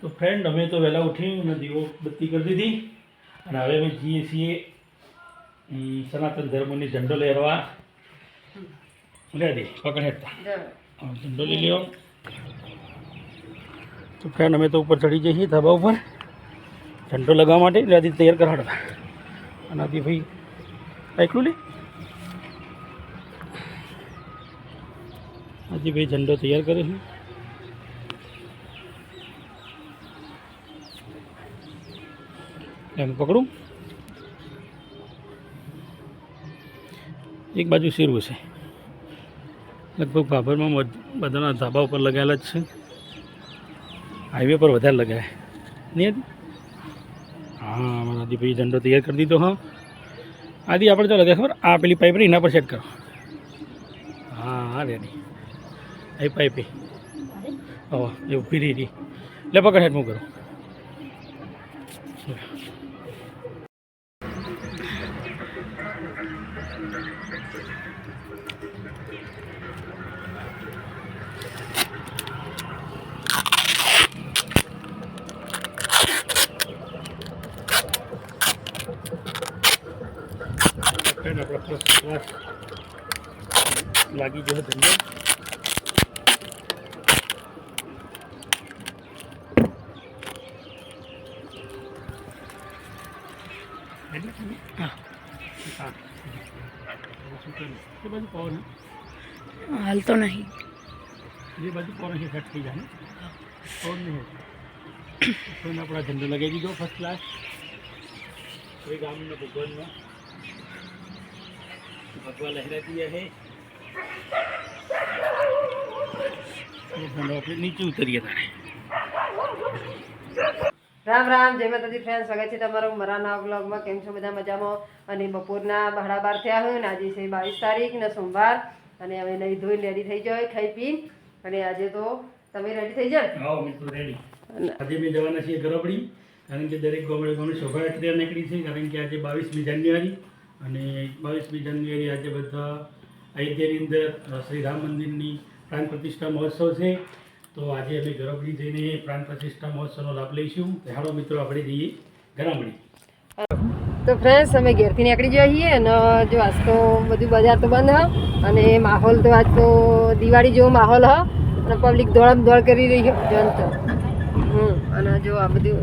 તો ફ્રેન્ડ અમે તો વહેલા ઉઠી અને દીવો બત્તી કરી દીધી. અને હવે અમે જઈએ છીએ સનાતન ધર્મની ઝંડો લહેરવા લે દે પકડ હેઠતા ઝંડો લઈ લ્યો. તો ફ્રેન્ડ અમે તો ઉપર ચડી જઈએ છીએ ધાબા ઉપર. ઝંડો લગાવવા માટે એટલે આથી તૈયાર કરાડતા અને આથી ભાઈ એકલું લે આથી ભાઈ ઝંડો તૈયાર કરે છે. એમ પકડું. એક બાજુ શીરવું છે. લગભગ ભાભરમાં બધાના ધાબા ઉપર લગાવેલા જ છે. હાઈવે પર વધારે લગાવે નહીં હા મારા આદિભાઈ ઝંડો તૈયાર કરી દીધો, હા. આદિ, આપણે ચાલો ખબર, આ પેલી પાઇપ એના પર સેટ કરો. હા હા રેડી એ. પાઇપે હવે એ ઊભી રહી રહી. લે, પકડ હેઠ હું કરું ફ્રેન્ડ આપણે ફર્સ્ટ ક્લાસ લાગી ગયો ધંધો એટલે તમે હા હા શું કર્યું? એ બાજુ પવન હે? હાલ તો નહીં જે બાજુ પવન છે સેટ થઈ જાય ને પવન નહીં હોય પણ આપણા ઝંડો લગાવી દીધો ફર્સ્ટ ક્લાસ કોઈ ગામનો ભગવાનનો ભગવા લહેરાતી હે ઝંડો આપણે નીચે ઉતરીએ તારે રામ રામ જય માતાજી ફ્રેન્ડ સ્વાગત છે તમારું મારા વ્લોગમાં કેમ છો બધા મજામાં? અને બપોરના બહાડા બાર થયા હોય ને આજે છે બાવીસ તારીખ ને સોમવાર. અને હવે નહીં ધોઈ રેડી થઈ જાય ખાઈ પી. અને આજે તો તમે રેડી થઈ જાવ આવો મિત્રો રેડી અને આજે મેં જવાના છીએ ગરબડી કારણ કે દરેક ગામડે ગામડે શોભાયાત્રા નીકળી છે કારણ કે આજે બાવીસમી જાન્યુઆરી. અને બાવીસમી જાન્યુઆરી આજે બધા અયોધ્યાની અંદર શ્રી રામ મંદિરની પ્રાણ પ્રતિષ્ઠા મહોત્સવ છે. તો આજે અમે ગરબડી જઈને પ્રાણ પ્રતિષ્ઠા મહોત્સવનો લાભ લઈશું. હાડો મિત્રો, આપણે જઈએ ગરામડી તો ફ્રેન્ડ્સ અમે ઘેરથી નીકળી જઈએ અને જો આજ તો બધું બજાર તો બંધ હ, અને માહોલ તો આજ તો દિવાળી જેવો માહોલ હ, અને પબ્લિક દોડમ દોડ કરી રહી જનતો. હમ, અને જો આ બધું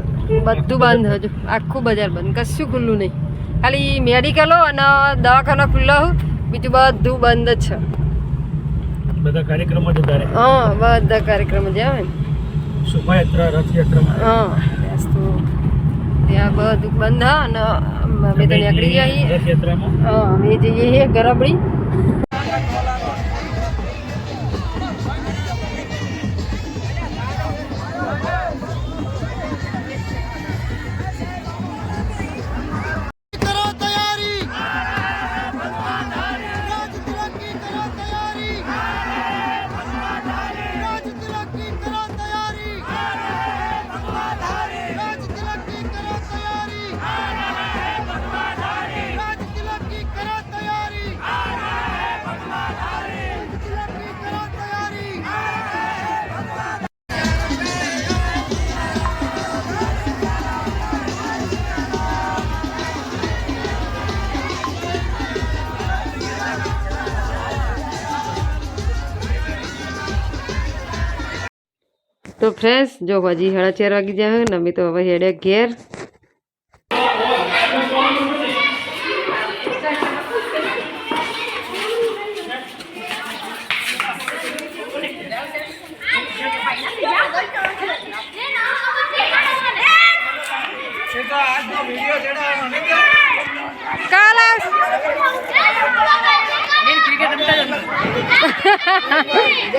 બધું બંધ હજુ આખું બજાર બંધ, કશું ખુલ્લું નહીં. ખાલી મેડિકલો અને દવાખાના ખુલ્લા બીજું બધું બંધ જ છે. બધા કાર્યક્રમો જતા રહે હા બધા કાર્યક્રમો જે આવે ને. શોભાયાત્રા રથયાત્રામાં હા તો ત્યાં બધું બંધ હા અને અમે તો નીકળી છીએ. રથયાત્રામાં? હા અમે જઈએ ગરબડી તો ફ્રેન્ડ્સ જો હજી સાડા ચાર વાગી જાય ને અમે તો હવે હેડે ઘેર.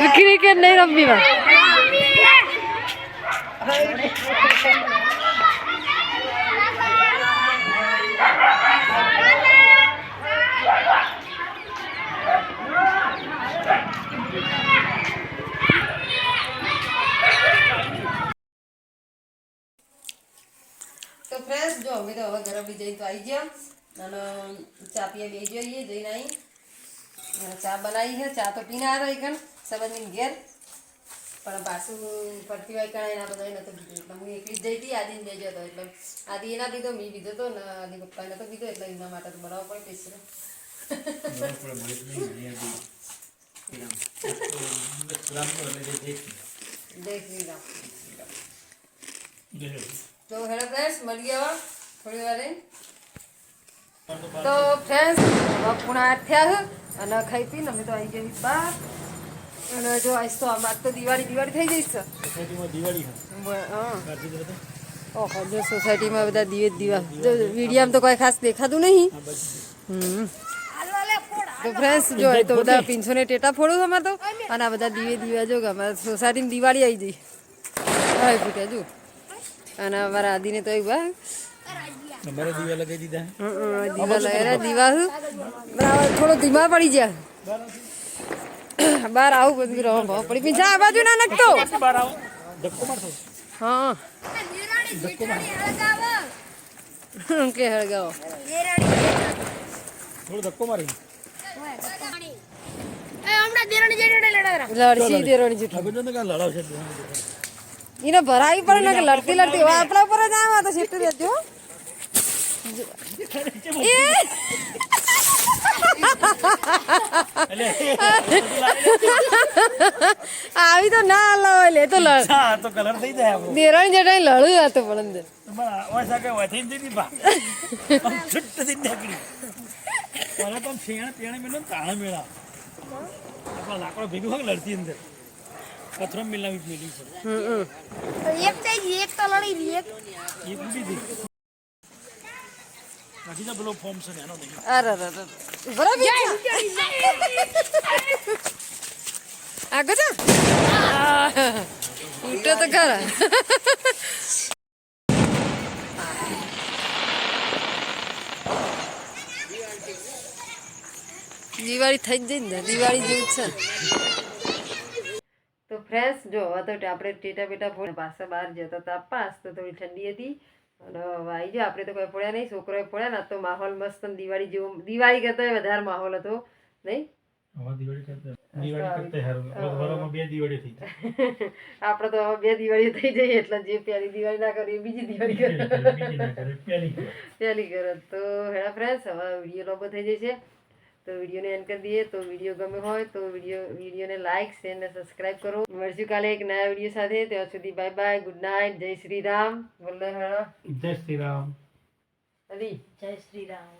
ક્રિકેટ નહીં રમવી માં તો ફ્રેન્ડ્સ જો અમે તો હવે ઘરે બી જઈ તો આવી ગયા. અને ચા પીએ બે જોઈએ, જઈને અહીં ચા બનાવી છે, ચા તો પીને આવ્યા હતા કણ સંબંધીને ઘેર. પણ પાછું ફરતી હોય કણ એના બધા નતો કીધું. એટલે હું જઈતી આદિને બેજો જતો. એટલે આદિ એના દીધો મી દીધો તો ને આદિ પપ્પાએ તો દીધો એટલે એના માટે તો બનાવવો પડે પેસરો તો હેલો ફ્રેન્ડ્સ મળી ગયા થોડી વારે. તો ફ્રેન્ડ્સ પૂણા થયા અને ખાઈ પીને અમે તો આવી ગઈ બહાર. અને જો આજ તો આમાં તો દિવાળી દિવાળી થઈ જઈશ સોસાયટીમાં દિવાળી હા. ઓહો જો સોસાયટીમાં બધા દિવે દીવા. જો વિડીયામાં તો કોઈ ખાસ દેખાતું નહીં. હમ. તો ફ્રેન્ડ્સ જો તો બધા પીંછો ને ટેટા ફોડું અમારે તો. અને આ બધા દીવે દીવા જો અમારે સોસાયટીમાં દિવાળી આવી જઈ હવે ફૂટ્યા જો. અને અમારા આદિને તો એવું તમારે દીવા લગાવી દીધા? દીવા લગાવ્યા દીવા બરાબર થોડો ધીમા પડી જાય બાર આવું બધું રહો ભાવ પડી. પીંછા આ બાજુ ના નખતો. બાર આવો. ધક્કો મારતો હા. કે હળગાવો. થોડો ધક્કો મારી જો ભરાવી પડે ને લડતી લડતી. આપણા ઉપર જ આવે તો સીટું રહેજો. એ! આવી તો ના લાવ લે તો લડ હા તો કલર થઈ જાય આપણો. દેરાણી જેઠાણી લડું હતું પણ અંદર. સાકે બા. નીકળી. તો પેણે મેળો ને મેળા. આપણા લાકડો ભેગું હોય લડતી અંદર. પથરો મિલાવી મેલી છે. એક બુડી દે નથી તો પેલો ફોર્મ છે એનો નહીં અરે અરે. આગળ જા ઉઠો તો ખરા દિવાળી થઈ જ જઈ ને દિવાળી જેવું છે. તો ફ્રેન્ડ્સ જો હવે તો આપણે ટેટા બેટા પાછા બહાર જતા હતા પાસ તો થોડી ઠંડી હતી. અને આવી જાય આપણે તો કોઈ પડ્યા નહીં છોકરોએ પડ્યા ને તો માહોલ મસ્ત દિવાળી જેવો દિવાળી કરતા વધારે માહોલ હતો નહીં? આપણે તો હવે બે દિવાળી થઈ જઈએ એટલે જે પહેલી દિવાળી ના કરીએ બીજી દિવાળી કરે કરે પહેલી કરે. તો હેડા ફ્રેન્ડ્સ હવે વીડિયો લોબો થઈ જશે. તો વિડીયોને એન્ડ કરી દઈએ. તો વીડિયો ગમે હોય તો વીડિયો વિડીયોને લાઇક શેર અને સબસ્ક્રાઇબ કરો. મળશું કાલે એક નયા વીડિયો સાથે. ત્યાં સુધી બાય બાય ગુડ નાઇટ જય શ્રી રામ. બોલો જય શ્રી રામ. હરી જય શ્રી રામ.